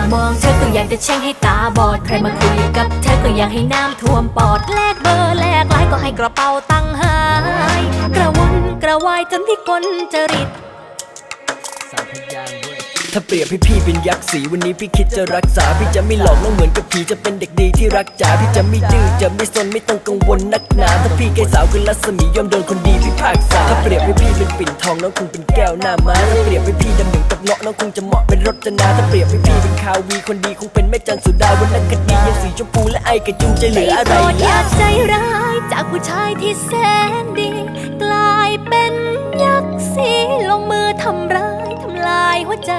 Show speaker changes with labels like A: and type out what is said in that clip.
A: ามองเธอก็อยากจะแช่งให้ตาบอด ใครมาคุยกับเธอก็อยากให้น้ำท่วมปอดแลกเบอร์แลกไลน์ก็ให้กระเป๋าตังหาย กระวนกระวายจนที่กลจริต
B: ถ้าเปรียบให้พี่เป็นยักษ์สีวันนี้พี่คิดจะรักษา พี่จะไม่หลอกน้องเหมือนกับผีจะเป็นเด็กดีที่รักจ๋าพี่จะไม่ดื้อจะไม่ซนไม่ต้องกังวลนักหนาถ้าพี่แกสาวคือรัศมียอมโดนคนดีพี่ภาคษาถ้าเปรียบให้พี่เป็นปิ่นทองน้องคงเป็นแก้วหน้าม้าถ้าเปรียบให้พี่ดำ เหมาะเป็นรจนาถ้าเปรียบให้พี่เป็นคาวีคนดีคงเป็นแม่จันสุดาวันนั้นคดียังสีชมพูและไอกระจูจะเหลืออะไร
A: โปรดอยากใจร้ายจากผู้ชายที่แสนดี กลายเป็นยักษ์สีลงมือทำร้ายทำลายหัวใจ